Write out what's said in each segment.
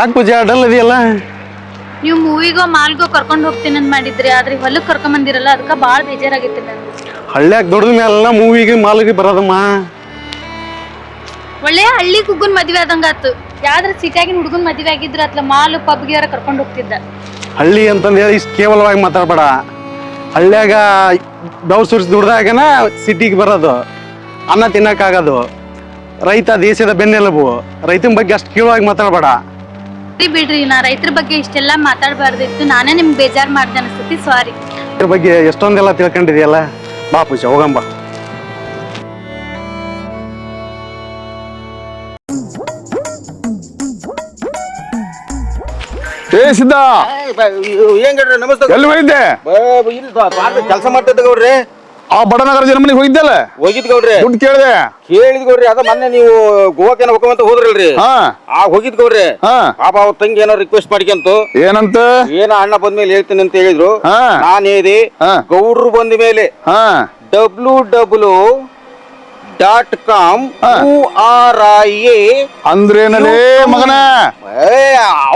ಯಾಕೆ ಪೂಜೆ ಅಡಲ್ ಇದೆಯಲ್ಲ? ನೀವು ಮೂವಿಗೋ ಮಾಲ್ಗೋ ಕರ್ಕೊಂಡು ಹೋಗ್ತೀನಿ ಅಂತ ಮಾಡಿದ್ರಿ ಆದ್ರೆ ಹೊಲಕ್ಕೆ ಕರ್ಕೊಂಡ್ ಬಂದಿರಲ್ಲ ಅದಕ್ಕೆ ಬಾಳ ಬೇಜಾರಾಗಿತ್ತು ನನಗೆ ಹಳ್ಳ್ಯಾಗ ದೊಡ್ಡದ ಮೇಲೆಲ್ಲ ಮೂವಿಗೆ ಮಾಲ್ಗೆ ಬರೋದಮ್ಮ? ಒಳ್ಳೆಯ ಹಳ್ಳಿ ಕುಗ್ಗನ್ ಮದ್ವೆ ಆದಂಗಾತು ಯಾವ್ದ್ರ ಸಿಟಿಯಾಗಿನ ಹುಡುಗನ್ ಮದ್ವೆ ಆಗಿದ್ರ ಅತ್ಲ ಮಾಲ್ ಪಬ್ಗೆ ಯಾರ ಕರ್ಕೊಂಡು ಹೋಗ್ತಿದ್ದ. ಹಳ್ಳಿ ಅಂತಂದು ಹೇಳಿ ಇಷ್ಟು ಕೇವಲವಾಗಿ ಮಾತಾಡಬೇಡ. ಹಳ್ಳ್ಯಾಗ ದವ್ ಸುರಿಸಿ ದುಡ್ದಾಗನ ಸಿಟಿಗೆ ಬರೋದು ಅನ್ನ ತಿನ್ನಕ್ಕಾಗೋದು. ರೈತ ದೇಶದ ಬೆನ್ನೆಲುಬು. ರೈತನ ಬಗ್ಗೆ ಅಷ್ಟು ಕೇವಲವಾಗಿ ಮಾತಾಡಬೇಡ. ಬಿಡ್ರಿ ನಾ ರೈತರ ಬಗ್ಗೆ ಇಷ್ಟೆಲ್ಲ ಮಾತಾಡಬಾರ್ದಿತ್ತು ನಾನೇ ನಿಮ್ಗೆ ಬೇಜಾರ್ ಮಾಡ್ದೆ ಅನಿಸ್ತಿ ಸಾರಿ ಇದ್ರ ಬಗ್ಗೆ ಎಷ್ಟೊಂದೆಲ್ಲ ತಿಳ್ಕೊಂಡಿದೆಯಲ್ಲ ಬಾ ಪೂಜೆ ಹೋಗಂಬ ಏ ಸಿದ್ಧ! ಏನ್ ಗೌಡ್ರೆ ನಮಸ್ತೆ. ಎಲ್ಲಿ ಹೋಗಿದ್ದೆ? ಕೆಲಸ ಮಾಡ್ತಿದ್ದ ಗೌಡ್ರಿ. ಆ ಬಡನಗರ ಜನ್ಮನಿಗೆ ಹೋಗಿದ್ದಲ್ಲ? ಹೋಗಿದ್ ಗೌಡ್ರಿ. ದುಡ್ಡು ಕೇಳಿದೆ. ಕೇಳಿದ್ ಗೌಡ್ರಿ ಅದ ಮೊನ್ನೆ ನೀವು ಗೋವಾಕೇನ ಹೋಗಂತ ಹೋದ್ರಲ್ರಿ. ಹಾ. ಆ ಹೋಗಿದ್ ಗೌಡ್ರಿ. ಹಾ. ಪಾಪ ಅವ್ರ ತಂಗಿ ಏನೋ ರಿಕ್ವೆಸ್ಟ್ ಮಾಡ್ಕೊಂತು. ಏನಂತ? ಏನ ಅಣ್ಣ ಬಂದ್ಮೇಲೆ ಹೇಳ್ತೀನಿ ಅಂತ ಹೇಳಿದ್ರು. ಹಾ. ನಾನ್ ಹೇಳಿ ಹಾ. ಗೌಡ್ರು ಬಂದ ಮೇಲೆ ಹಾ W W dot com U R I A ಅಂದ್ರೇನಲೇ ಮಗನ?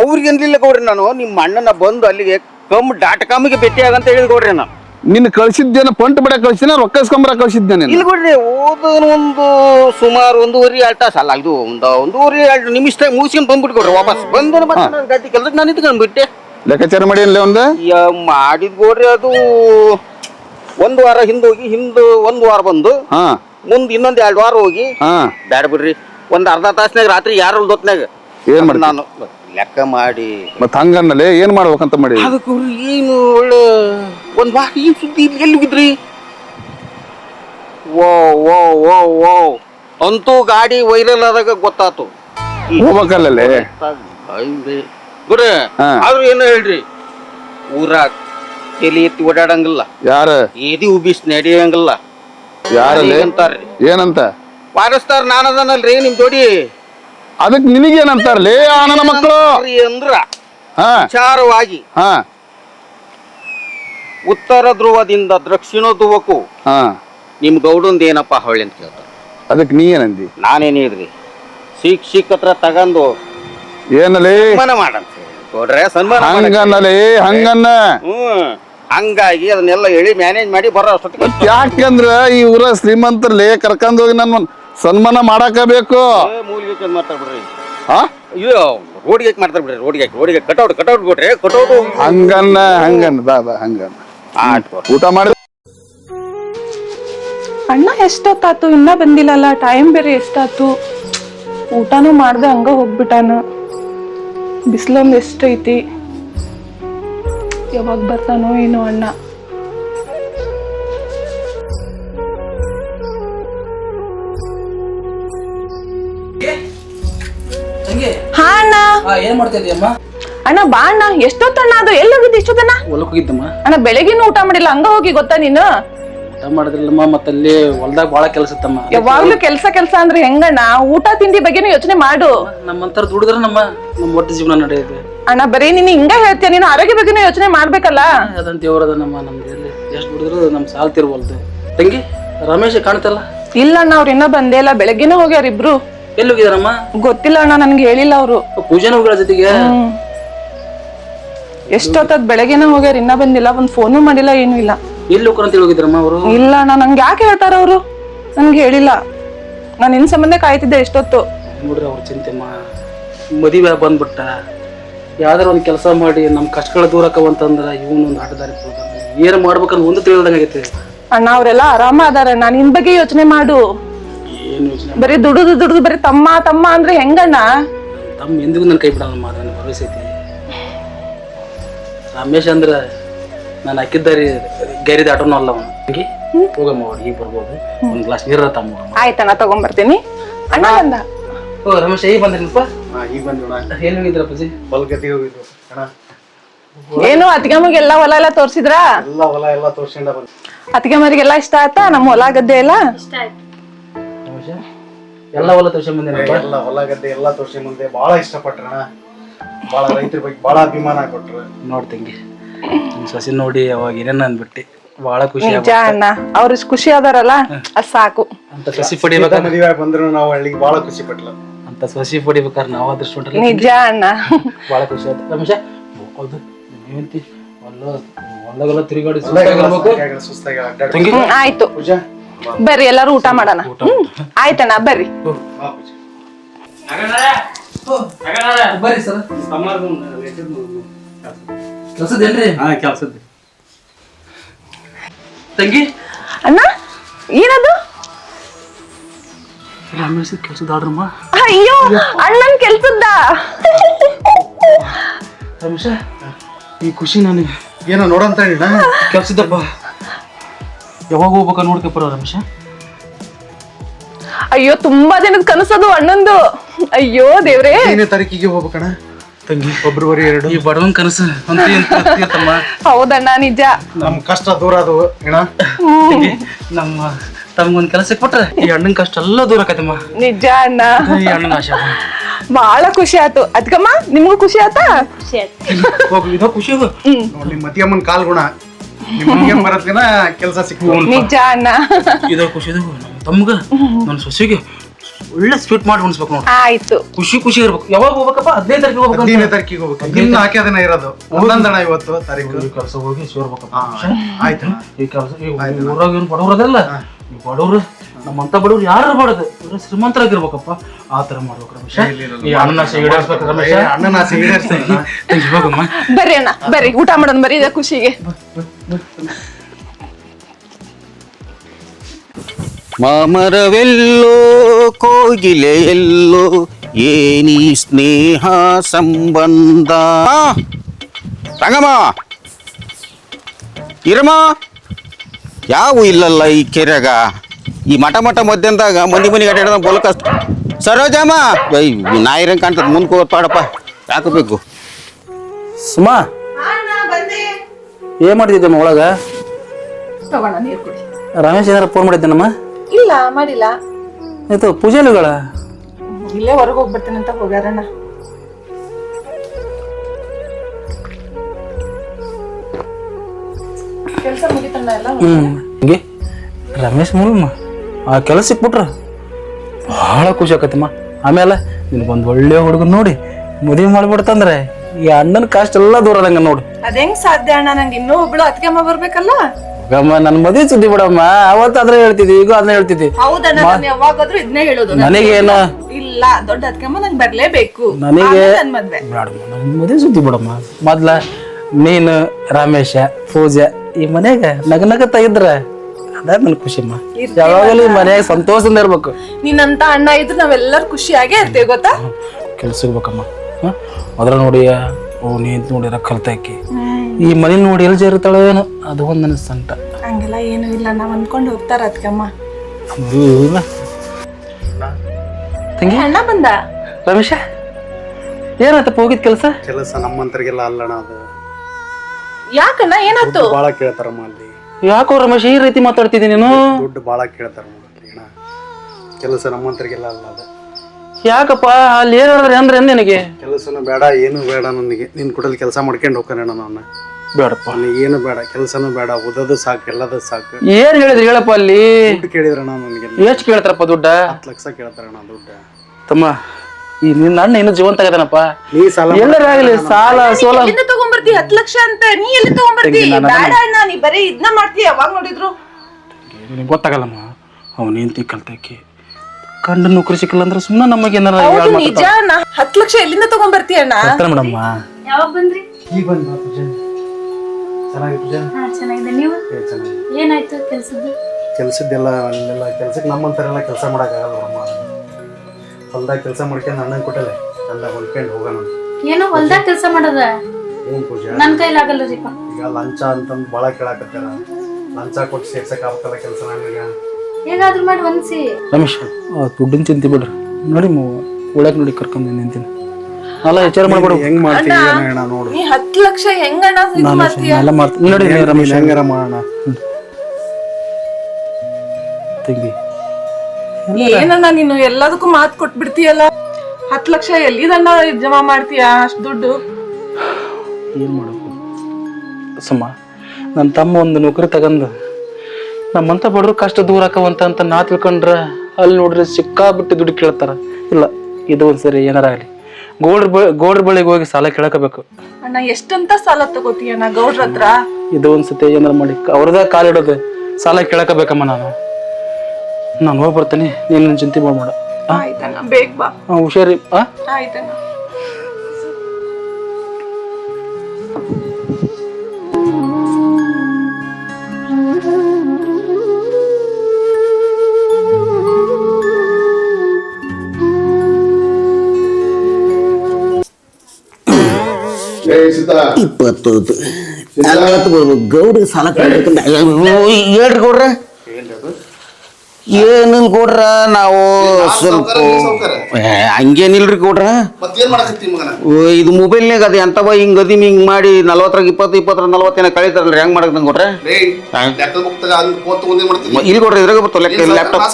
ಅವ್ರಿಗೆ ಅನ್ಲಿಲ್ಲ ಗೌಡ್ರಿ ನಾನು. ನಿಮ್ಮ ಅಣ್ಣನ ಬಂದು ಅಲ್ಲಿಗೆ ಕಮ್ ಡಾಟ್ ಕಾಮ್ಗೆ ಭೇಟಿ ಆಗಂತ ಹೇಳಿದ್ ಗೌಡ್ರಿ ನಾನು. ನಿನ್ನ ಕಳ್ಸಿದ್ದೇನ ಪಂಟ್ ಬಡ ಕಳ್ಸಿನ ರೊಕ್ಕ ಇಸ್ಕೊಂಬರ ಕಳ್ಸಿದ್ದೆ ನೀನು? ಇಲ್ಲಿ ಬಿಡ್ರಿ ಓದೋನು ಒಂದು ಸುಮಾರು ಒಂದೂವರೆ ಎರಡು ತಾಸು ಅಲ್ಲ ಇದು ಒಂದು ಒಂದೂವರೆ ಎರಡು ನಿಮಿಷ ಮುಗಿಸ್ಕೊಂಡು ಬಂದ್ಬಿಟ್ಟು ಕೊಡ್ರಿ ವಾಪಸ್ ಬಂದು ಗಟ್ಟಿ ಕೆಲಸ ನಾನು ಇದ್ಕೊಂಡ್ಬಿಟ್ಟೆ ಲೆಕ್ಕಾಚಾರ ಮಾಡಿ ಅಲ್ಲೇ ಒಂದು ಮಾಡಿದ್ ಕೊಡ್ರಿ ಅದು ಒಂದು ವಾರ ಹಿಂದೆ ಹೋಗಿ ಹಿಂದೆ ಒಂದು ವಾರ ಬಂದು ಹಾ. ಮುಂದೆ ಇನ್ನೊಂದು ಎರಡು ವಾರ ಹೋಗಿ ಹಾ. ಬ್ಯಾಡ ಬಿಡ್ರಿ. ಒಂದು ಅರ್ಧ ತಾಸಿನಾಗ ರಾತ್ರಿ ಯಾರು ಹೊತ್ನಾಗ ಏನ್ ಮಾಡಿ ನಾನು. ಲೆಕ್ಕ ಮಾಡಿ. ಮತ್ತೆ ಹಂಗನ್ನಲೇ ಏನ್ ಮಾಡ್ಬೇಕಂತ ಮಾಡಿ? ಅದಕ್ಕೆ ಏನು ಒಳ್ಳೆ ಒಂದ್ ವಾರ ಈ ಸುದ್ದಿ ಎಲ್ಲಿಗಿದ್ರಿ ಎಲ್ಲಿ ಹೋಗಿದ್ರಿ? ಓ ಓ ಓ ಓ ಅಂತೂ ಗಾಡಿ ವೈರಲ್ ಆದಾಗ ಗೊತ್ತಾತು. ಹೋಗ್ಬೇಕಲ್ಲೇ ಗುರು ಹಾ. ಆದ್ರೂ ಏನು ಹೇಳ್ರಿ? ಊರಾಗ ತಲೆ ಎತ್ತಿ ಓಡಾಡಂಗಿಲ್ಲ. ಯಾರ? ಏದಿ ಉಬಿಸ್ ನಡೆಯಂಗಿಲ್ಲ. ಯಾರಲ್ಲಿ? ಅಂತಾರ್ರಿ. ಏನಂತ? ವಾರಸ್ತಾರ ನಾನದನಲ್ರಿ ನಿಮ್ ಜೋಡಿ. ಅದಕ್ ನಿನಗೇನಂತಾರಲೇ? ಲೇ ನನ್ನ ಮಕ್ಕಳು ಅಂದ್ರ ಹಾ. ವಿಚಾರವಾಗಿ ಹಾ. ಉತ್ತರ ಧ್ರುವದಿಂದ ದಕ್ಷಿಣ ಧ್ರುವಕ್ಕೂ ಹಾ. ನಿಮ್ ಗೌಡಂದ ಏನಪ್ಪ ಹೊಳ್ಳಿ ಅಂತ ಕೇಳ್ತಾರೆ ಅದಕ್ಕೆ ನೀ ಏನಂದಿ ನಾನೇನಿದ್ರಿ ಶಿಕ್ಷಕತ್ರ ತಗೊಂಡು ಏನಲೇ? ಸನ್ಮಾನ ಮಾಡಂತ ಸನ್ಮಾನ. ಹಂಗನ್ನಲೇ ಹಂಗನ್ನ. ಹ್ಮ್. ಹಂಗಾಗಿ ಅದನ್ನೆಲ್ಲ ಹೇಳಿ ಮ್ಯಾನೇಜ್ ಮಾಡಿ ಬರೋ ಅಷ್ಟೊತ್ತಿಗೆ. ಯಾಕಂದ್ರ ಈ ಊರ ಶ್ರೀಮಂತರ್ಲೇ ಕರ್ಕೊಂಡ್ ಹೋಗಿ ನನ್ನ ಸನ್ಮಾನ ಮಾಡಾಕ ಬೇಕು ಮೂಲಿಗೆ ಚಂದ ಬಿಡ್ರಿ. ಹಾ ಇದು ರೋಡ್ಗೆ ಮಾಡ್ತಾರೆ ಬಿಡ್ರಿ ರೋಡ್ಗೆ ರೋಡ್ಗೆ ಕಟೌಟ್ ಕಟೌಟ್ ಕೊಟ್ರಿ ಕಟೌಟ್ ಹಂಗನ್ನ ಹಂಗನ್ನ ಬಾ ಬಾ ಹಂಗನ್ನ. ಊಟ ಮಾಡಿ ಅಣ್ಣ ಎಷ್ಟೊತ್ತಾತು ಇನ್ನ ಬಂದಿಲ್ಲಲ್ಲ ಟೈಮ್ ಬೇರೆ ಎಷ್ಟಾತು ಊಟನೂ ಮಾಡ್ದೆ ಹಂಗ ಹೋಗ್ಬಿಟ್ಟಾನ. ಬಿಸಿಲೊಂದು ಎಷ್ಟೈತಿ? ಯಾವಾಗ ಬರ್ತಾನೋ ಏನೋ ಅಣ್ಣ. ಏನ್ ಮಾಡ್ತಾ ಇದೀಯಮ್ಮ? ಅಣ್ಣ ಬಾ ಅಣ್ಣ. ಎಷ್ಟೊತ್ತಣ್ಣ ಅದು? ಎಲ್ಲಿ ಹೋಗಿದ್ದು ಇಷ್ಟೊತ್ತಣ್ಣ ಹೋಗಿದ್ದಮ್ಮ. ಅಣ್ಣ ಬೆಳಗಿನ ಊಟ ಮಾಡಿಲ್ಲ. ಹಂಗ ಹೋಗಿ ಗೊತ್ತಾ ನೀನು? ಊಟ ಮಾಡಿದ್ರಲ್ಲಮ್ಮ ಮತ್ತಲ್ಲಿ ಹೊಲ್ದಾಗ ಬಾಳ ಕೆಲಸ ಇತ್ತಮ್ಮ ಯಾವಾಗ್ಲೂ ಕೆಲ್ಸ ಕೆಲ್ಸ ಅಂದ್ರೆ ಹೆಂಗಣ್ಣ? ಊಟ ತಿಂಡಿ ಬಗ್ಗೆನೂ ಯೋಚನೆ ಮಾಡು. ನಮ್ಮಂತರ ದುಡಿದ್ರ ನಮ್ಮ ನಮ್ಮ ಒಟ್ಟು ಜೀವನ ನಡೆಯುತ್ತೆ. ಅಣ್ಣ ಬರೀ ನೀನು ಹಿಂಗ ಹೇಳ್ತೀಯ? ನೀನು ಆರೋಗ್ಯ ಬಗ್ಗೆನೂ ಯೋಚನೆ ಮಾಡ್ಬೇಕಲ್ಲ? ಅದಂತ ದೇವರದ ನಮ್ಮ ನಮ್ದು ಎಷ್ಟು ದುಡಿದ್ರು ನಮ್ ಸಾಲ್ ತಿರ್ವಲ್ದು ತಂಗಿ ರಮೇಶ್ ಕಾಣ್ತಲ್ಲ? ಇಲ್ಲ ಅಣ್ಣ ಅವ್ರು ಇನ್ನ ಬಂದೇ ಇಲ್ಲ. ಬೆಳಗ್ಗೆನೇ ಹೋಗ್ಯಾರ ಇಬ್ರು ಎಲ್ಲಿ ಹೋಗಿದಾರಮ್ಮ? ಗೊತ್ತಿಲ್ಲ ಅಣ್ಣ ನನ್ಗೆ ಹೇಳಿಲ್ಲ ಅವರು. ಪೂಜೆನ ಹೋಗಳ ಜೊತೆಗೆ? ಎಷ್ಟೊತ್ತದ್ ಬೆಳಗ್ಗೆನ ಹೋಗ್ಯಾರ ಇನ್ನ ಬಂದಿಲ್ಲ ಒಂದ್ ಫೋನು ಮಾಡಿಲ್ಲ ಏನು ಇಲ್ಲ. ಎಲ್ಲಿ ಹೋಗ್ರ ಅಂತ ಹೋಗಿದ್ರಮ್ಮ ಅವರು? ಇಲ್ಲ ಅಣ್ಣ ನಂಗೆ ಯಾಕೆ ಹೇಳ್ತಾರ ಅವರು? ನನ್ಗೆ ಹೇಳಿಲ್ಲ. ನಾನು ಇನ್ ಸಂಬಂಧ ಕಾಯ್ತಿದ್ದೆ ಎಷ್ಟೊತ್ತು. ನೋಡ್ರಿ ಅವ್ರ ಚಿಂತೆಮ್ಮ ಮದುವೆ ಬಂದ್ಬಿಟ್ಟ. ಯಾವ್ದಾರ ಒಂದು ಕೆಲಸ ಮಾಡಿ ನಮ್ಮ ಕಷ್ಟಗಳ ದೂರಕ್ಕವಂತಂದ್ರ ಇವನು ಒಂದು ಆಟದಾರಿ ಏನು ಮಾಡ್ಬೇಕಂತ ಒಂದು ತಿಳಿದಂಗೆ ಆಗೈತೆ. ಅಣ್ಣ ಅವರೆಲ್ಲ ಆರಾಮ ಅದಾರ ನಾನು ನಿನ್ ಬಗ್ಗೆ ಯೋಚನೆ ಮಾಡು. ಏನು ಯೋಚನೆ ಬರೀ ದುಡುದು ದುಡುದು ಬರೀ ತಮ್ಮ ತಮ್ಮ ಅಂದ್ರೆ ಹೆಂಗಣ್ಣ? ತಮ್ಮ ಎಂದಿಗೂ ನನ್ನ ಕೈ ಬಿಡಲ್ಲಮ್ಮ ನನ್ನ ಭರವಸೆ ಐತಿ. ರಮೇಶ್ ಅಂದ್ರೆ ನಾನು ಹಾಕಿದ್ದಾರಿ ಗೇರಿ ದಾಟೋನು ಅಲ್ಲ ಅವನು. ಹಂಗೆ ಹೋಗಮ್ಮ ಅವ್ರು ಈಗ ಬರ್ಬೋದು. ಒಂದು ಗ್ಲಾಸ್ ನೀರ ತಮ್ಮ ಆಯ್ತಣ್ಣ ತಗೊಂಬರ್ತೀನಿ. ಅಣ್ಣ ಬಂದ? ಓ ರಮೇಶ್ ಈಗ ಬಂದ್ರಿಪ್ಪ ಈಗ ಬಂದಿವ ಏನು ಹೋಗಿದ್ರ ಪೂಜೆ ಹೊಲಗಟ್ಟಿಗೆ ಹೋಗಿದ್ರು ಅಣ್ಣ. ಏನು ಅತ್ತಿಗೆಮ್ಮಿಗೆಲ್ಲ ಹೊಲ ಎಲ್ಲ ತೋರ್ಸಿದ್ರಾ? ಎಲ್ಲ ಹೊಲ ಎಲ್ಲ ತೋರ್ಸ್ಕೊಂಡ ಬಂದ ಅತ್ತಿಗೆಮ್ಮರಿಗೆಲ್ಲ ಇಷ್ಟ ಆಯ್ತಾ? ನಮ್ಮ ಹೊಲ ಗದ್ದೆ ಎಲ್ಲ? ಇಷ್ಟ ಆಯ್ತು. ರಮೇಶ ಎಲ್ಲ ಹೊಲ ತೋರಿಸಿ ಮುಂದೆ ಎಲ್ಲ ಹೊಲ ಗದ್ದೆ ಎಲ್ಲ ತೋರ್ಸಿ ಮುಂದೆ. ಬಹಳ ಇಷ್ಟಪಟ್ರಣ ಬಹಳ ರೈತರ ಬಗ್ಗೆ ಬಹಳ ಅಭಿಮಾನ ಕೊಟ್ರು. ನೋಡಿ ತಂಗಿ ನಿಮ್ ಸಸಿ ನೋಡಿ ಅವಾಗ ಏನೇನ ಅಂದ್ಬಿಟ್ಟು ಬಹಳ ಖುಷಿ ನಿಜ. ಅಣ್ಣ ಅವ್ರ ಖುಷಿ ಅದಾರಲ್ಲ ಅದ್ ಸಾಕು. ಅಂತ ಸಸಿ ಪಡಿಬೇಕು? ಮದುವೆ ಬಂದ್ರು ನಾವು ಹಳ್ಳಿಗೆ ಬಹಳ ಖುಷಿ ಪಟ್ಲ. ಅಂತ ಸಸಿ ಪಡಿಬೇಕಾದ್ರೆ ನಾವು ಅದೃಷ್ಟ ಉಂಟಲ್ಲ ನಿಜ ಅಣ್ಣ. ಬಹಳ ಖುಷಿ ಆಯ್ತು. ರಮೇಶ ಹೌದು. ಏನಂತಿ ಹೊಲ ಹೊಲಗೆಲ್ಲ ತಿರುಗಾಡಿ ಸುಸ್ತಾಗಿ ಹ್ಮ್, ಆಯ್ತು. ಬರ್ರಿ ಎಲ್ಲಾರು ಊಟ ಮಾಡೋಣ. ಹ್ಮ್ ಆಯ್ತಣ್ಣ ಬರ್ರಿ. ಬರ್ರಿ ಸರ್. ಕೆಲಸದೇನ್ರಿ ಹಾ ಕೆಲಸದ್ದು. ತಂಗಿ? ಅಣ್ಣ ಏನದು? ರಮೇಶ್ ಕೆಲಸದ ಆರ್ಡ್ರಮ್ಮ ಅಯ್ಯೋ ಅಣ್ಣನ್ ಕೆಲ್ಸದ್ದ? ರಮೇಶ ಈ ಖುಷಿ ನನಗೆ. ಏನೋ ನೋಡಂತ ಹೇಳಿನ ಕೆಲ್ಸದಪ್ಪ ಯಾವಾಗ ಹೋಗ್ಬೇಕ ನೋಡ್ಕಪ್ಪ ರಮೇಶ? ಅಯ್ಯೋ ತುಂಬಾ ದಿನದ ಕನಸದು ಅಣ್ಣಂದು. ಅಯ್ಯೋ ದೇವ್ರೇ. ಏನೇ ತಾರೀಕಿಗೆ ಹೋಗ್ಬೇಕಣ್ಣ? ತಂಗಿ ಫೆಬ್ರವರಿ ಎರಡು. ಈ ಬಡವನ್ ಕನಸು ಅಂತ ತಮ್ಮ ಹೌದಣ್ಣ ನಿಜ. ನಮ್ ಕಷ್ಟ ದೂರ ಅದು ಏನ ತಂಗಿ, ನಮ್ಮ ತಮ್ಗೊಂದ್ ಕೆಲಸ ಕೊಟ್ರೆ ಈ ಅಣ್ಣನ ಕಷ್ಟ ಎಲ್ಲ ದೂರ ಆಕತಮ್ಮ. ನಿಜ ಅಣ್ಣ. ಈ ಅಣ್ಣನ ಆಶೆ ಬಹಳ ಖುಷಿ ಆಯ್ತು. ಅದ್ಕಮ್ಮ ನಿಮ್ಗೂ ಖುಷಿ ಆತಾ? ಖುಷಿ ಆಯ್ತು. ಹೋಗು ಖುಷಿ ಅದು. ನೋಡಿ ಮತಿಯಮ್ಮನ್ ಕಾಲ್ ಗುಣ ನಿಮ್ಗೆ ಬರತ್ಲಿನ ಕೆಲಸ ಸಿಕ್ತು. ನಿಜ ಅಣ್ಣ. ಇದೋ ಖುಷಿ ತಮ್ಗ ನನ್ನ ಸೊಸೆಗೆ ಒಳ್ಳೆ ಸ್ವೀಟ್ ಮಾಡಿ ಉಣಿಸ್ಬೇಕು ನೋಡಿ. ಆಯ್ತು. ಖುಷಿ ಖುಷಿ ಇರ್ಬೇಕು. ಯಾವಾಗ ಹೋಗ್ಬೇಕಪ್ಪ? ಹದಿನೈದು ತಾರೀಕು ಹೋಗ್ಬೇಕು ಹದಿನೈದು ತಾರೀಕಿಗೆ ಹೋಗ್ಬೇಕು. ಇನ್ನು ಅದನ್ನ ಇರೋದು. ಒಂದೊಂದಣ ಇವತ್ತು ತಾರೀಕು. ಈ ಕೆಲಸ ಹೋಗಿ ಸೇರ್ಬೇಕಪ್ಪ ಆಯ್ತು. ಈ ಕೆಲಸ ಈ ಊರಾಗ ಏನು ಬಡವ್ರು ಅದಲ್ಲ ಈ ಬಡವ್ರು ನಮ್ಮಂತ ಬಡವ್ರು ಯಾರು ಬಡದು ಇವ್ರು ಶ್ರೀಮಂತರಾಗಿರ್ಬೇಕಪ್ಪ. ಆ ಥರ ಮಾಡ್ಬೇಕು ರಮೇಶ. ಈ ಅಣ್ಣನ ಆಸೆ ರಮೇಶ. ಏ, ಅಣ್ಣನ ಆಸೆ ಈಡೇರಿಸ್ತಾನೆ. ತಂಗಿ ಹೋಗಮ್ಮ ಬರ್ರಿ ಅಣ್ಣ ಬರ್ರಿ ಊಟ ಮಾಡೋಣ ಬರ್ರಿ ಇದ ಖುಷಿಗೆ. ಮಾಮರವೆಲ್ಲೋ ಕೋಗಿಲೆ ಎಲ್ಲೋ ಏನಿ ಸ್ನೇಹ ಸಂಬಂಧ? ರಂಗಮ್ಮ! ಇರಮ್ಮ! ಯಾವ ಇಲ್ಲಲ್ಲ ಈ ಕೆರೆಗ. ಈ ಮಠ ಮಠ ಮಧ್ಯಂದಾಗ ಮಂದಿ ಮನೆಗೆ ಅಡ್ಡಾಡ ಬೋಲಕ ಸರೋಜಮ್ಮ! ಐ ನಾಯಿರಂಗ್ ಕಾಣ್ತದ. ಮುಂದೆ ಹೋಗ್ತಾಡಪ್ಪ ಹಾಕಬೇಕು ಸುಮ ಸುಮಾ! ಏನ್ ಮಾಡ್ತಿದ್ದಮ್ಮ ಒಳಗ? ತಗೋಣ ನೀರು ಕುಡಿ. ರಮೇಶ್ ಏನಾರ ಫೋನ್ ಮಾಡಿದ್ದೇನಮ್ಮ ಇಲ್ಲ ಮಾಡಿಲ್ಲ. ಆಯ್ತು ಪೂಜೆಲುಗಳ ಇಲ್ಲೇ ಹೊರಗೆ ಹೋಗ್ಬರ್ತೇನೆ ಅಂತ ಹೋಗ್ಯಾರಣ್ಣ. ಕೆಲಸ ಮುಗಿತಣ್ಣ ಎಲ್ಲ? ಹ್ಮ್ ಹಂಗೆ. ರಮೇಶ್ ಮೂಲಮ್ಮ ಆ ಕೆಲಸ ಸಿಕ್ಬಿಟ್ರ ಭಾಳ ಖುಷಿ ಆಕತ್ತಮ್ಮ ಆಮೇಲೆ ನಿನಗೊಂದು ಒಳ್ಳೆ ಹುಡುಗನ್ ನೋಡಿ ಮದುವೆ ಮಾಡ್ಬಿಡ್ತಂದ್ರೆ ಈ ಅಣ್ಣನ ಕಾಸ್ಟ್ ಎಲ್ಲ ದೂರ ಆದಂಗ ನೋಡು. ಅದೇಂಗ್ ಸಾಧ್ಯ ಅಣ್ಣ? ನಂಗೆ ಇನ್ನೂ ಒಬ್ಳು ಅತ್ಗೆಮ್ಮ ಬರ್ಬೇಕಲ್ಲ? ಗಮ್ಮ ನನ್ನ ಮದುವೆ ಸುದ್ದಿ ಬಿಡಮ್ಮ. ಅವತ್ತು ಅದ್ರ ಹೇಳ್ತಿದ್ವಿ ಈಗ ಅದನ್ನ ಹೇಳ್ತಿದ್ವಿ. ಹೌದಣ್ಣ ನಾನು ಯಾವಾಗಾದ್ರೂ ಇದನ್ನೇ ಹೇಳೋದು. ನನಗೇನು ಇಲ್ಲ ದೊಡ್ಡ ನಂಗೆ ಬರ್ಲೇಬೇಕು. ನನಗೆ ಆಮೇಲ್ ನನ್ ಮದ್ವೆ. ಬೇಡಮ್ಮ ನನ್ನ ಮದುವೆ ಸುದ್ದಿ ಬಿಡಮ್ಮ. ಮೊದ್ಲ ನೀನು ರಮೇಶ ಪೂಜೆ ಈ ಮನೆಗೆ ನಗ ನಗತ್ತ ಇದ್ರ ಅದ ನನ್ ಖುಷಿಮ್ಮ ಯಾವಾಗಲೂ ಮನೆಯಾಗ ಸಂತೋಷದಿಂದ ಇರ್ಬೇಕು. ನಿನ್ನಂತ ಅಣ್ಣ ಇದ್ರೆ ನಾವೆಲ್ಲರೂ ಖುಷಿಯಾಗೇ ಇರ್ತೇವೆ ಗೊತ್ತಾ? ಕೆಲ್ಸಕ್ಕೆ ಬೇಕಮ್ಮ? ಅದ್ರ ನೋಡಿ ಓ ನೀನ್ ನೋಡಿರ ಕಲ್ತಾಕಿ ಈ ಮನೆ ನೋಡಿ ಎಲ್ಲಿ ಸೇರುತ್ತಾಳೋ ಏನೋ ಅದು ಒಂದು ನನ್ನ ಸಂಟ ಹಂಗೆಲ್ಲ ಏನು ಇಲ್ಲ ನಾವ್ ಅಂದ್ಕೊಂಡು ಹೋಗ್ತಾರ ಅದಕ್ಕಮ್ಮ ಇಲ್ಲ. ತಂಗಿ? ಅಣ್ಣ ಬಂದ? ರಮೇಶ? ಏನಾಯ್ತಪ್ಪ ಹೋಗಿದ್ ಕೆಲಸ? ಕೆಲಸ ನಮ್ಮಂತರಿಗೆಲ್ಲ ಅಲ್ಲಣ ಅದು. ಯಾಕಣ್ಣ ಏನಾಯ್ತು? ಬಾಳ ಕೇಳ್ತಾರಮ್ಮ ಅಲ್ಲಿ. ಯಾಕೋ ರಮೇಶ್ ಈ ರೀತಿ ಮಾತಾಡ್ತಿದ್ದೀನಿ ನೀನು? ದುಡ್ಡು ಭಾಳ ಕೇಳ್ತಾರೆ ಅಣ್ಣ ಕೆಲಸ ನಮ್ಮಂತರಿಗೆಲ್ಲ ಅಲ್ಲ ಅದು. ಯಾಕಪ್ಪ? ಅಲ್ಲಿ ಏನು ಹೇಳಿದ್ರೆ ಅಂದ್ರೆ ಏನ್ ನಿನಗೆ? ಕೆಲಸನೂ ಬೇಡ ಏನು ಬೇಡ ನನಗೆ. ನಿನ್ ಕೊಟ್ಟಲ್ಲಿ ಕೆಲಸ ಮಾಡ್ಕೊಂಡು ಹೋಗ್ತಾನೆ ನಾನು ಬೇಡಪ್ಪ. ನನಗೆ ಏನು ಬೇಡ ಕೆಲಸನೂ ಬೇಡ ಓದೋದು ಸಾಕು ಎಲ್ಲದ ಸಾಕು. ಏನ್ ಹೇಳಿದ್ರಿ ಹೇಳಪ್ಪ ಅಲ್ಲಿ? ದುಡ್ಡು ಕೇಳಿದ್ರಣ್ಣ ನನಗೆ ಎಷ್ಟು ಕೇಳ್ತಾರಪ್ಪ ದುಡ್ಡ? ಹತ್ತು ಲಕ್ಷ ಕೇಳ್ತಾರಣ್ಣ ದುಡ್ಡ. ತಮ್ಮ ಈ ನಿನ್ನ ಅಣ್ಣ ಇನ್ನು ಜೀವಂತ ಆಗದನಪ್ಪ ನೀ ಸಾಲ ಎಲ್ಲರಾಗ್ಲಿ ಸಾಲ ಸೋಲ. ಎಲ್ಲಿಂದ ಹತ್ ಲಕ್ಷ ಅಂತ ನೀ ಎಲ್ಲಿ ತಗೊಂಡ್ಬರ್ತಿ ಬೇಡ ಅಣ್ಣ ನೀ ಬರೀ ಇದನ್ನ ಮಾಡ್ತಿ ಯಾವಾಗ ನೋಡಿದ್ರು. ನಿನಗೆ ಗೊತ್ತಾಗಲ್ಲಮ್ಮ? ಅವ್ನು ಏನ್ ಕಲ್ತಾಕಿ ಕಂಡು ನೌಕರಿ ಸಿಕ್ಕಲ್ಲ ಅಂದ್ರೆ ಸುಮ್ಮನೆ ನಮಗೆ ಏನಾರ ಹೌದು ನಿಜ ಅಣ್ಣ. ಹತ್ ಲಕ್ಷ ಎಲ್ಲಿಂದ ತಗೊಂಡ್ಬರ್ತಿ ಅಣ್ಣ? ಮೇಡಮ್ಮ ಯಾವಾಗ ಬಂದ್ರಿ? ಈಗ ಬಂದ ಪೂಜೆ. ಚೆನ್ನಾಗಿ ಪೂಜೆ? ಹಾ ಚೆನ್ನಾಗಿದೆ. ನೀವು? ಚೆನ್ನಾಗಿ ಏನಾಯ್ತು ಕೆಲ್ಸದ್ದು? ಕೆಲ್ಸದ್ದೆಲ್ಲ ಅಲ್ಲೆಲ್ಲ ಕೆಲ್ಸಕ್ಕೆ ನಮ್ಮಂತಾರೆಲ್ಲ ಕೆಲಸ ಮಾಡೋಕ್ಕಾಗಲ್ಲ ಅಮ್ಮ ಹೊಲ್ದಾಗ ಕೆಲಸ ಮಾಡ್ಕೊಂಡು ಅಣ್ಣನ ಕೊಟ್ಟಲೆ ಎಲ್ಲ ಹೊಲ್ಕೊಂಡು ಹೋಗೋಣ. ಏನೋ ಹೊಲ್ದಾಗ ಕೆಲಸ ಮಾಡೋದ? ಏನ್ ಪೂಜೆ. ನನ್ ಕೈಲಾಗಲ್ಲ ರೀಪ ಈಗ ಲಂಚ ಅಂತಂದು ಭಾಳ ಕೇಳಾಕತ್ತಾರ. ಲಂಚ ಕೊಟ್ಟು ಸೇರ್ಸಕ್ ಆಗ್ಬೇಕಲ್ಲ ಕೆಲಸ ನನಗೆ? ಹೇಗಾದ್ರೂ ಮಾಡಿ ಹೊಂದ್ಸಿ ರಮೇಶ್ ದುಡ್ಡಿನ ಚಿಂತೆ ಬಿಡ್ರಿ. ನೋಡಿ ಉಳಕ್ ನೋಡಿ ಕರ್ಕೊಂಡು ನಿಂತೀನಿ ಅಲ್ಲ ವಿಚಾರ ಮಾಡ್ಬಿಡು ಹೆಂಗ್ ಮಾಡ್ತೀವಿ ಏನೋ ಅಣ್ಣ ನೋಡು. ನೀ ಹತ್ತು ಲಕ್ಷ ಹೆಂಗಣ್ಣ ಇದು ನಾನು ಮಾಡ್ತೀಯ? ಎಲ್ಲ ಮಾಡ್ತೀನಿ. ನೋಡಿ ರಮೇಶ್. ಹೆಂಗಾರ ಮಾಡೋಣ? ತಂಗಿ ಏನಣ್ಣ ನೀನು ಎಲ್ಲದಕ್ಕೂ ಮಾತು ಕೊಟ್ಬಿಡ್ತೀಯಲ್ಲ? ಹತ್ತು ಲಕ್ಷ ಎಲ್ಲಿದಣ್ಣ ಜಮಾ ಮಾಡ್ತೀಯ? ಅಷ್ಟು ದುಡ್ಡು. ಏನು ಮಾಡಬೇಕು. ಸುಮ್ಮ ನನ್ನ ತಮ್ಮ ಒಂದು ನೌಕರಿ ತಗಂದು ನಮ್ಮಂತ ಬಡ್ರು ಕಷ್ಟ ದೂರ ಹಾಕವಂತ ಅಂತ ನಾ ತಿಳ್ಕೊಂಡ್ರೆ ಅಲ್ಲಿ ನೋಡ್ರಿ ಸಿಕ್ಕಾಬಿಟ್ಟು ದುಡ್ಡು ಕೇಳ್ತಾರ. ಇಲ್ಲ ಇದು ಒಂದ್ಸರಿ ಏನಾರ ಆಗಲಿ. ಗೋಲ್ಡ್ ಬ ಗೋಲ್ಡ್ ಬಳಿಗೆ ಹೋಗಿ ಸಾಲ ಕೇಳಕಬೇಕು. ಅಣ್ಣ ಎಷ್ಟಂತ ಸಾಲ ತಗೋತೀಯಣ್ಣ ಗೌಡ್ರ ಹತ್ರ? ಇದು ಒಂದ್ಸತಿ ಏನಾರ ಮಾಡಿ ಅವ್ರದ ಕಾಲಿಡೋದು ಸಾಲ ಕೇಳಕಬೇಕಮ್ಮ ನಾನು. ನಾನು ಹೋಗಿ ಬರ್ತೀನಿ ನೀನು ಚಿಂತೆ ಮಾಡ್ಬೇಡ. ಆಯ್ತಣ್ಣ ಬೇಗ ಬಾ. ಹಾಂ ಹುಷಾರಿ ಹಾಂ ಆಯ್ತಣ್ಣ. ಇಪ್ಪತ್ತು ನಲವತ್ತು ಬರ್ಬೇಕು ಗೌಡ್ರಿಗೆ ಸಾಲ ಹೇಳ್ರಿ ಗೌಡ್ರ. ಏನಿಲ್ಲ ಕೊಡ್ರ ನಾವು ಸ್ವಲ್ಪ ಹಂಗೇನಿಲ್ರಿ ಕೊಡ್ರ ಇದು ಮೊಬೈಲ್ನಾಗ ಅದು ಎಂತವ ಹಿಂಗ್ ಅದಿ ಹಿಂಗ್ ಮಾಡಿ ನಲವತ್ತರಾಗ ಇಪ್ಪತ್ತು ಇಪ್ಪತ್ತರ ನಲವತ್ತೇನ ಕಳೀತಾರಲ್ರಿ ಹೆಂಗ್ ಮಾಡಕ್ ನಂಗೆ ಇಲ್ಲಿ ಕೊಡ್ರಿ ಇದ್ರಾಗ ಬರ್ತಾವ? ಲ್ಯಾಪ್ಟಾಪ್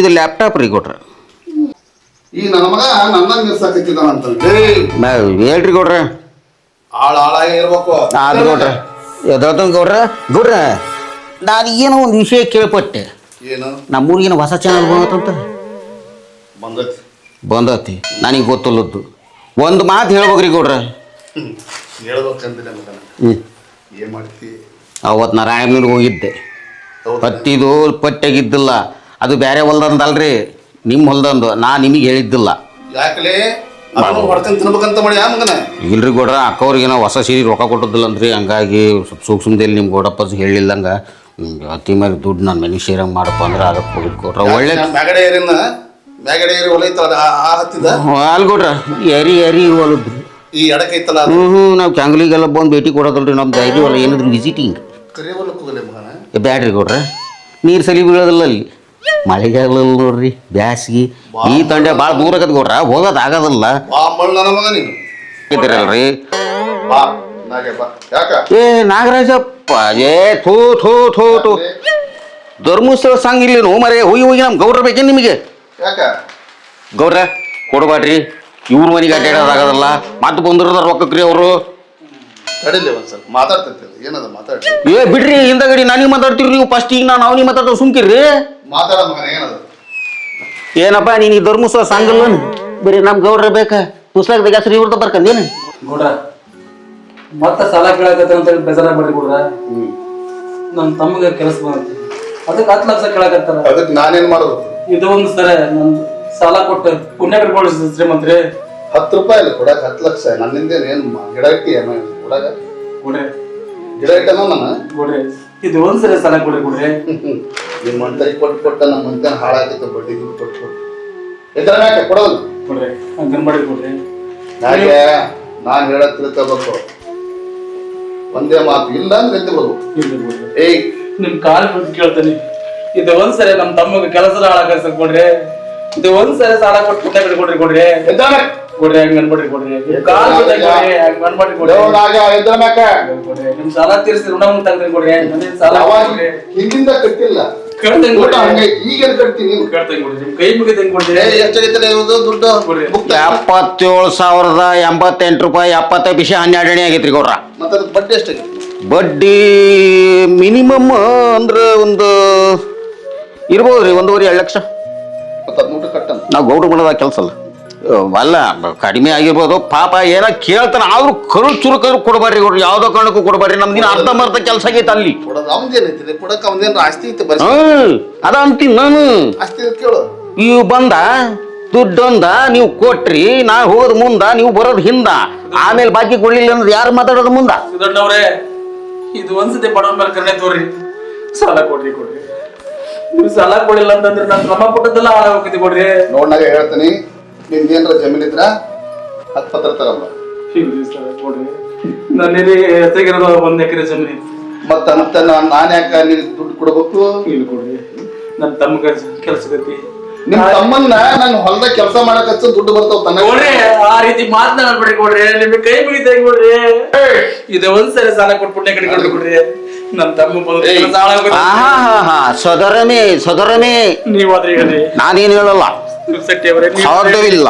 ಇದು ಲ್ಯಾಪ್ಟಾಪ್ ರೀ ಕೊಟ್ರ ಈ ನನ್ನ ಮಗ ನನ್ನ ನಿಲ್ಸಾಕತ್ತಿದ್ದಾನ ಅಂತ ಲೇ ನಾವ್ ಹೇಳ್ರಿ ಗೌಡ್ರ. ಆದ್ ಗೌಡ್ರ. ಎದಳ್ತಂಗ ಗೌಡ್ರ. ಗೌಡ್ರ ನಾನು ಏನೋ ಒಂದು ವಿಷಯ ಕೇಳ್ಪಟ್ಟೆ. ಏನು? ನಮ್ಮೂರಿಗಿನ ಹೊಸ ಚಾನಲ್ ಬಂದತ್ತಂತ? ಬಂದೈತಿ. ಬಂದತಿ. ನನಗೆ ಗೊತ್ತಿಲ್ಲದ್ದು. ಒಂದು ಮಾತು ಹೇಳ್ಬೇಕ್ರಿ ಗೌಡ್ರ. ಹ್ಞೂ ಏನ್ ಮಾಡ್ತಿ? ಅವತ್ತು ನಾ ರಾಯಮೂರಿಗೆ ಹೋಗಿದ್ದೆ? ಹತ್ತಿದು ಪಟ್ಟಾಗಿದ್ದಿಲ್ಲ ಅದು ಬೇರೆ ಹೊಲ್ದಂದಲ್ರಿ. ನಿಮ್ಮ ಹೊಲ್ದಂದು. ನಾ ನಿಮಗೆ ಹೇಳಿದ್ದಿಲ್ಲ. ಯಾಕಲೇ? ಅದನ್ನು ಹೊಡ್ಕೊಂಡ್ ತಿನ್ಬೇಕಂತ ಮಾಡಿ ಯಾ ಮಗನ? ಇಲ್ರಿ ಗೌಡ್ರ ಅಕ್ಕವ್ರಿಗೆ ನಾವು ಹೊಸ ಸೀರೆ ರೊಕ್ಕ ಕೊಟ್ಟದಿಲ್ಲ ಅಂದ್ರಿ ಹಂಗಾಗಿ ಸ್ವಲ್ಪ ಸೂಕ್ಷ್ಮದಲ್ಲಿ ನಿಮ್ಮ ಗೌಡಪ್ಪ ಹೇಳಿಲ್ಲಂಗ ಅತಿ ಮೇಲೆ ದುಡ್ಡು ನಾನು ಮನೆ ಸೇರಂಗೆ ಮಾಡಪ್ಪ ಅಂದ್ರೆ ಅದಕ್ಕೆ ಹೋಗಿದ್ ಕೊಟ್ರ ಒಳ್ಳೆ ಮ್ಯಾಗಡೆ ಏರಿನ? ಮ್ಯಾಗಡೆ ಏರಿ ಹೊಲ ಐತಲ್ಲ ಅದು ಆ- ಆ ಹತ್ತಿದ? ಅಲ್ ಗೌಡ್ರ ಎರಿ ಎರಿ ಹೊಲದ್ರಿ ಈ ಎಡಕ್ಕೆ ಐತಲ್ಲ ಅದು? ಹ್ಞೂ ಹ್ಞೂ ನಾವು ಕ್ಯಾಂಗ್ಲಿಗೆಲ್ಲ ಬಂದು ಭೇಟಿ ಕೊಡೋದಲ್ರಿ ನಮ್ಮ ಧೈರ್ಯ ಹೊಲ ಏನಿದ್ರು ವಿಸಿಟಿಂಗ್ ಹೋಗಲೇ ಮಗನ? ಬ್ಯಾಡ್ರಿ ಗೌಡ್ರ ನೀರು ಸಲಿ ಬೀಳೋದಿಲ್ಲ ಅಲ್ಲಿ. ಮಳೆಗಾಲ ನೋಡ್ರಿ ಬ್ಯಾಸ್ಗಿ. ಈ ತಂಡ ಭಾಳ ದೂರ ಆಗತ್ ಗೌಡ್ರ ಆಗದಲ್ಲ ಆಗೋದಿಲ್ಲ. ಬಾ ಮಳ್ ಮಗ ನೀನು. ಇದ್ದೀರಲ್ರಿ? ಬಾ ನಾಗೆ ಬಾ. ಯಾಕ? ಏ ನಾಗರಾಜಪ್ಪ ಏ ಥೂ ಥೂ ಥೂ ಥೂ. ಧರ್ಮಸ್ಥಳ ಸಂಘ ಇಲ್ಲಿ ನೋ ಮರೆ ಹೋಗಿ ಹೋಗಿ ನಮ್ ಗೌಡ್ರ ಬೇಕೇ ನಿಮಗೆ? ಯಾಕ? ಗೌಡ್ರ ಕೊಡಬೇಡ್ರಿ ಇವ್ರ ಮನೆಗೆ ಅಡ್ಡಾಡೋದಾಗದಲ್ಲ ಮತ್ತೆ ಬಂದಿರೋದ ರೊಕ್ಕಕ್ರಿ ಅವರು. ತಡಿಲಿ ಒಂದ್ ಸ್ವಲ್ಪ ಮಾತಾಡ್ತಿರ್ತೀವಿ ಏನದ ಮಾತಾಡಿ ಏ ಬಿಡ್ರಿ ಹಿಂದಗಡಿ ನನಗೆ ಮಾತಾಡ್ತೀರಿ ನೀವು ಫಸ್ಟ್ ಈಗ ನಾನು ಅವನಿಗೆ ಮಾತಾಡೋ ಸುಮ್ಕಿರ್ರಿ. ಮಾತಾಡ ಮಗನ ಏನದ? ಏನಪ್ಪ ನೀನು ಈ ಧರ್ಮಸ್ಥಳ ಸಂಘಲ್ಲ ಬರೀ ನಮ್ ಗೌಡ್ರ ಬೇಕಾ? ಪುಸ್ತಕದಾಗ ಹೆಸರು ಇವ್ರದ್ದು ಬರ್ಕಂದೇನು ಗೌಡ ಮತ್ತೆ ಸಾಲ ಕೇಳಕತ್ತ ಅಂತ ಹೇಳಿ ಬೇಜಾರ ಮಾಡಿ ಗೌಡ್ರ. ನನ್ನ ತಮ್ಮಗೆ ಕೆಲಸ ಬಂದೈತಿ. ಅದಕ್ಕೆ ಹತ್ತು ಲಕ್ಷ ಕೇಳಕತ್ತಾರ. ಅದಕ್ಕೆ ನಾನೇನ್ ಮಾಡೋದು? ಇದು ಒಂದು ಸರ ನನ್ ಸಾಲ ಕೊಟ್ಟು ಪುಣ್ಯ ಕಟ್ಕೊಳ್ಳಿ ಶ್ರೀಮಂತ್ರಿ. ಹತ್ತು ರೂಪಾಯಿ ಇಲ್ಲ ಕೊಡಕ್ ಹತ್ತು ಲಕ್ಷ. ನನ್ನಿಂದ ಏನು ಗಿಡಕ್ಕೆ ಗಿಡ ಇಟ್ಟಿ ಏನೋ ಕೊಡಗ ಕೊಡ್ರಿ. ಗಿಡ ಇಟ್ಟನ ನನ್ನ? ಕೊಡ್ರಿ. ಇದು ಒಂದ್ಸರಿ ಸಲ ಕೊಡ್ರಿ ಕೊಡ್ರಿ. ನಿಮ್ಮ ಮಂತರಿ ಕೊಟ್ಟು ಕೊಟ್ಟ ನಮ್ಮ ಮಂತನ ಹಾಳಾಗಿತ್ತು ಬಡ್ಡಿ ದುಡ್ಡು ಕೊಟ್ಟು ಕೊಟ್ಟು. ಇದ್ರ ಯಾಕೆ? ಕೊಡೋದು? ಕೊಡ್ರಿ. ಹಂಗನ್ ಮಾಡಿ ಕೊಡ್ರಿ. ಹಾಗೆ ನಾನ್ ಹೇಳಕ್ ತಿಳ್ಕೋಬೇಕು. ಒಂದೇ ಮಾತು ಇಲ್ಲ ಅಂದ್ರೆ ಎದ್ದು ಕೊಡ್ರಿ ಏಯ್. ನಿಮ್ ಕಾಲ್ ಬಿಟ್ಟು ಕೇಳ್ತೀನಿ. ಇದು ಒಂದ್ಸರಿ ನಮ್ಮ ನಮ್ ತಮ್ಮಗೆ ಕೆಲಸ ಹಾಳಾಗ ಕೊಡ್ರಿ. ಇದು ಒಂದ್ಸರಿ ಸಾಲ ಕೊಟ್ಟು ಕಟ್ಟಿ ಕೊಡ್ರಿ ಕೊಡ್ರಿ. ಎದ್ದಾನೆ. ಕೊಡ್ರಿ ಹಂಗ ಅನ್ಬಿಡ್ರಿ ಕೊಡ್ರಿ. ನಿಮ್ ಕಾಲ್ ಬಿಟ್ಟು ಕೊಡ್ರಿ ಹಂಗ ಅನ್ಬೇಡ್ರಿ ಕೊಡ್ರಿ. ದೇವನಾಗ ಎದ್ರ ಮ್ಯಾಕ ಕೊಡ್ರಿ. ನಿಮ್ ಸಾಲ ತೀರಿಸಿ ಋಣ ಕೊಡ್ರಿ ನನಗೆ ಸಾಲ ಕೊಡ್ರಿ. ಹಿಂದಿಂದ ಕಟ್ಟಿಲ್ಲ. ಕೊಡ್ರಿ. ಹಂಗೆ ಕಟ್ತೀನಿ ಕೊಡ್ರಿ ನಿಮ್ ಕೈ ಕೊಡ್ರಿ. ಇವ್ರದ್ದು ದುಡ್ಡು? ಕೊಡ್ರಿ. ಎಪ್ಪತ್ತೇಳು ಸಾವಿರದ ಎಂಬತ್ತೆಂಟು ರೂಪಾಯಿ ಎಪ್ಪತ್ತೈದು ವಿಷಯ ಹನ್ನೆರಡನೇ ಆಗೈತ್ರಿ ಗೌಡ್ರ. ಮತ್ತೆ ಅದಕ್ಕೆ ಬಡ್ಡಿ ಎಷ್ಟಾಗೈತಿ ಬಡ್ಡಿ ಮಿನಿಮಮ್ ಅಂದ್ರೆ ಒಂದು ಇರ್ಬೋದ್ರಿ ರೀ ಒಂದೂವರೆ ಎರಡು ಲಕ್ಷ. ನಾವು ಗೌಡ್ರ ಮಾಡೋದ ಕೆಲಸ ಅಲ್ಲ. ಅಲ್ಲ ಕಡಿಮೆ ಆಗಿರ್ಬೋದು ಪಾಪ ಏನೋ ಕೇಳ್ತಾನೆ ಆದ್ರೂ ಕರು ಚುರು ಕರು ಇವ್ರು ಯಾವ್ದೋ ಯಾವುದೋ ಕಾರಣಕ್ಕೂ ಕೊಡಬೇಡ್ರಿ ನಮ್ದಿನ ಅರ್ಧ ಮರ್ಧ ಕೆಲಸ ಆಗೈತೆ ಅಲ್ಲಿ. ಕೊಡೋದು ಅವನದೇನೈತಿ ಕೊಡಕ್ಕೆ ಅವನದೇನು ಆಸ್ತಿ ಐತೆ ಬರ್ಸಿ ಹ್ಮ್ ಅದ ಅಂತೀನಿ ನಾನು. ಆಸ್ತಿ ಐತೆ ಕೇಳು. ಇವು ಬಂದ ದುಡ್ಡೊಂದ ನೀವು ಕೊಟ್ರಿ ನಾ ಹೋದ್ ಮುಂದ ನೀವು ಬರೋದ್ ಹಿಂದ. ಆಮೇಲೆ ಬಾಕಿ ಕೊಡ್ಲಿಲ್ಲ ಅಂದ್ರೆ ಯಾರು ಮಾತಾಡೋದು ಮುಂದ? ದೊಡ್ಡವ್ರೆ ಇದು ಒಂದ್ಸತಿ ಬಡವ್ರ ಮೇಲೆ ಕರ್ಣೆ ತೋರಿ. ಸಾಲ ಕೊಡ್ರಿ ಕೊಡ್ರಿ. ನೀವು ಸಾಲ ಕೊಡಿಲ್ಲ ಅಂತಂದ್ರೆ ನಾನು ಶ್ರಮ ಪಟ್ಟದೆಲ್ಲ ಹೋಗಿದ್ದೆ ಕೊಡ್ರಿ. ನೋಡ್ನಾಗ ಹೇಳ್ತೀನಿ ನಿಮ್ದು ಏನಾರ ಜಮೀನ್ ಇದ್ರ ಹತ್ತು ಪತ್ರ ತಗೊಂಬ ಇಲ್ರಿ ಸಾಲ ಕೊಡ್ರಿ ಒಂದ್ ಎಕರೆ ಜಮೀನು ಮತ್ತ ಅಂತ ನಾನ್ ನಾನ್ ಯಾಕ ನಿನ್ ದುಡ್ಡು ಕೊಡ್ಬೇಕು? ಇಲ್ಲಿ ಕೊಡ್ರಿ ನನ್ನ ತಮ್ಮ ಕೆಲಸ ಗತಿ ನಿಮ್ ತಮ್ಮನ್ನ ನಾನು ಹೊಲದಾಗ ಕೆಲಸ ಮಾಡಕ್ ಹಚ್ಚ ದುಡ್ಡು ಬರ್ತಾವ ತನ್ನ ಕೊಡ್ರಿ ಆ ರೀತಿ ಮಾತನಾಡ್ಬೇಡಿ ಕೊಡ್ರಿ. ನಿಮ್ಗೆ ಕೈ ಮುಗಿತ ಕೊಡ್ರಿ. ಇದು ಒಂದ್ಸರಿ ಸಾಲ ಕೊಟ್ಟು ಪುಣ್ಯ ಕಡೆ ಕೊಡ್ರಿ ಕೊಡ್ರಿ ನನ್ನ ತಮ್ಮ ಬಂದು ಏಯ್. ಕೆಲಸ ಹಾಳಾಗೋದು ಆಹಾ ಹಾ ಹಾ ಸದರಮೆ ಸದರಮೆ ನೀವಾದ್ರೆ ಹೇಳ್ರಿ ನಾನೇನು ಹೇಳಲ್ಲ. ಶೆಟ್ಟಿ ಅವರೇ ನೀವು ಸಾಧ್ಯವಿಲ್ಲ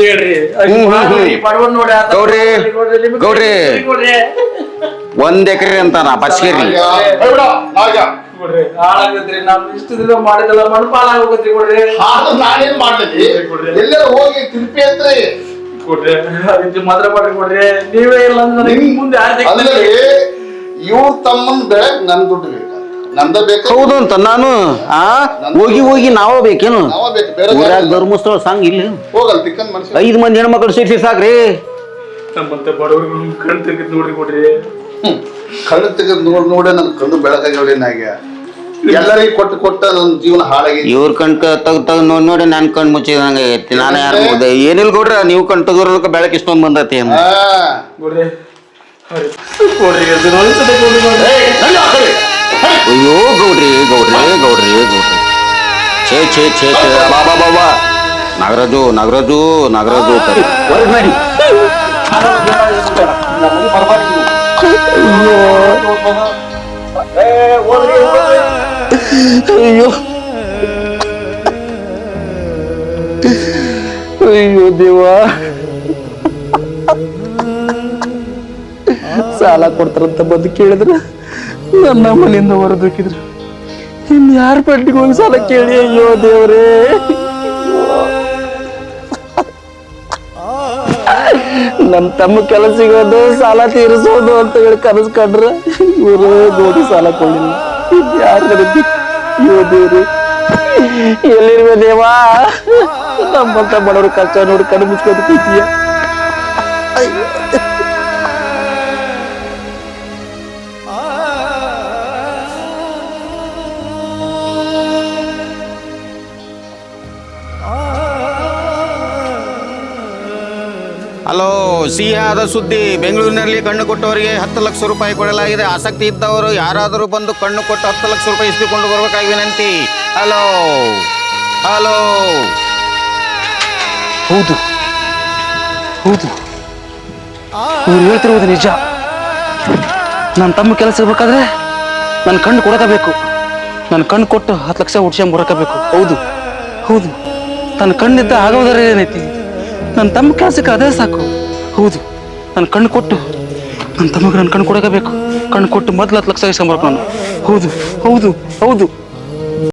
ಹೇಳ್ರಿ. ಹ್ಮ್, ಹ್ಮ್, ಹ್ಮ್. ಬಡವನ್ ನೋಡಿ ಆತ ಗೌಡ್ರಿ, ಕೊಡ್ರಿ, ನಿಮ್ಗೆ ಗೌಡ್ರಿ. ಕೊಡ್ರಿ. ಒಂದ್ ಎಕರೆ ಅಂತಾನ ಬಸ್ಕೇರಿ ಕೊಡ್ರಿ. ಹಾಳಾಗತ್ರಿ ನಾವ್ ಇಷ್ಟು ದಿನ ಮಾಡಿದಲ್ಲ ಕೊಡ್ರಿ. ನಾನೇನ್ ಮಾಡ್ಲಿ ಎಲ್ಲಾರ ಹೋಗಿ ತಿರುಪಿ ಅಂತ್ರಿ ಕೊಡ್ರಿ. ಅದಕ್ಕೆ ಮಾತ್ರ ಮಾಡ್ರಿ ಕೊಡ್ರಿ. ನೀವೇ ಇಲ್ಲ ಅಂದ್ರೆ ನನಗೆ ಮುಂದೆ ಯಾರ್ ಅಲ್ಲೇ ಸಿಗ್ತಾರೆ? ಇವ್ರ ತಮ್ಮನ್ ಬೆಳಕ್ ನನ್ ದುಡ್ಡು ನಮ್ದ ಬೇಕು. ಹೌದು ಅಂತ ನಾನು ಆ ಹೋಗಿ ಹೋಗಿ ನಾವ ಬೇಕೇನು? ನಾವ ಬೇಕು ಬೇರೆ ಊರಾಗ. ಧರ್ಮಸ್ಥಳ ಸಂಘ ಇಲ್ಲ. ಹೋಗಲ್ ತಿಕ್ಕನ್ ಮನುಷ್ಯ ಐದು ಮಂದಿ ಹೆಣ್ಮಕ್ಳು ಸೇರಿಸಿ ಸಾಕ್ರಿ. ನಮ್ಮಂತ ಬಡವ್ರಿಗೆ ಕಣ್ ನೋಡಿ ನೋಡ್ರಿ ಕೊಡ್ರಿ. ಕಣ್ಣು ತೆಗೆದು ನೋಡ್ ನೋಡೇ ನನ್ ಕಣ್ಣು ಎಲ್ಲರಿಗೂ ಕೊಟ್ಟು ಕೊಟ್ಟ ನನ್ನ ಜೀವನ ಹಾಳಾಗಿದೆ ಇವ್ರ ಕಣ್ ತಗ್ ತಗ್ ನೋಡಿ ನೋಡಿ ನನ್ ಕಣ್ ಮುಚ್ಚಿದಂಗ ಐತಿ ನಾನು ಯಾರು ಮುಗ್ದೆ? ಏನಿಲ್ಲ ಕೊಡ್ರ ನೀವು ಕಣ್ ತೆಗೋದಕ್ಕೆ ಬೆಳಕು ಇಷ್ಟೊಂದು ಬಂದತಿ ಅಂತ ಹಾ. ಕೊಡ್ರಿ. ಕೊಡ್ರಿ ಅದು ಗೌಡ್ರಿ ಗೌಡ್ರಿ ಗೌಡ್ರಿ ಗೌಡ್ರಿ ಛೇ ಛೇ ಛೇ ಛೇ ಬಾಬಾ ಬಾಬಾ ನಾಗರಾಜು ನಾಗರಾಜು ನಾಗರಾಜು ಕರಿ ಹೊರಗ್ ನಡಿ ಅಯ್ಯೋ ಅಯ್ಯೋ ದೇವ ಸಾಲ ಕೊಡ್ತಾರಂತ ಬಂದು ಕೇಳಿದ್ರ ನನ್ನ ಮನೆಯಿಂದ ಹೊರದೂಕಿದ್ರು. ಇನ್ ಯಾರ ಪಟ್ಟಿಗೆ ಹೋಗಿ ಸಾಲ ಕೇಳಿ? ಅಯ್ಯೋ ದೇವ್ರೇ. ನಮ್ಮ ತಮ್ಮ ಕೆಲಸ ಸಿಗೋದು ಸಾಲ ತೀರಿಸೋದು ಅಂತ ಹೇಳಿ ಕನಸು ಕಂಡ್ರ ಇವರು ನೋಡಿ ಸಾಲ ಕೊಡಲಿಲ್ಲ. ಯಾರ ಅಯ್ಯೋ ದೇವ್ರಿ. ಎಲ್ಲಿರುವ ದೇವಾ? ನಮ್ಮಂತ ಬಡವ್ರ ಕಷ್ಟ ನೋಡಿ ಕಣ್ಣು ಮುಚ್ಕೊಂಡು ಕೂತೀಯ? ಹಲೋ, ಸಿಹಿಯಾದ ಸುದ್ದಿ. ಬೆಂಗಳೂರಿನಲ್ಲಿ ಕಣ್ಣು ಕೊಟ್ಟವರಿಗೆ ಹತ್ತು ಲಕ್ಷ ರೂಪಾಯಿ ಕೊಡಲಾಗಿದೆ. ಆಸಕ್ತಿ ಇದ್ದವರು ಯಾರಾದರೂ ಬಂದು ಕಣ್ಣು ಕೊಟ್ಟು ಹತ್ತು ಲಕ್ಷ ರೂಪಾಯಿ ಇಸ್ಕೊಂಡು ಬರಬೇಕಾಗಿ ವಿನಂತಿ? Hello hello. ಹೌದು ಹೌದು. ಇವ್ರು ಹೇಳ್ತಿರುವುದು ನಿಜ. ನನ್ನ ತಮ್ಮ ಕೆಲಸ ಇರ್ಬೇಕಾದ್ರೆ ನನ್ನ ಕಣ್ಣು ಕೊಡಕಬೇಕು. ನನ್ನ ಕಣ್ಣು ಕೊಟ್ಟು ಹತ್ತು ಲಕ್ಷ ಉಡ್ಸ್ಕೊಂಡ್ ಬರಕಬೇಕು. ಹೌದು ಹೌದು. ತನ್ನ ಕಣ್ಣಿದ್ದ ಆಗೋದರ ಏನೈತಿ ನನ್ನ ತಮ್ಮ ಕೆಲಸಕ್ಕೆ ಅದೇ ಸಾಕು. ಹೌದು ನನ್ನ ಕಣ್ಣು ಕೊಟ್ಟು, ನನ್ನ ತಮಗೆ ನನ್ನ ಕಣ್ಣು ಕೊಡಕಬೇಕು ಕಣ್ಣು ಕೊಟ್ಟು ಮೊದಲು ಹತ್ತು ಲಕ್ಷ ಇಸ್ಕೊಂಬರ್ಬೇಕು ನಾನು. ಹೌದು ಹೌದು ಹೌದು.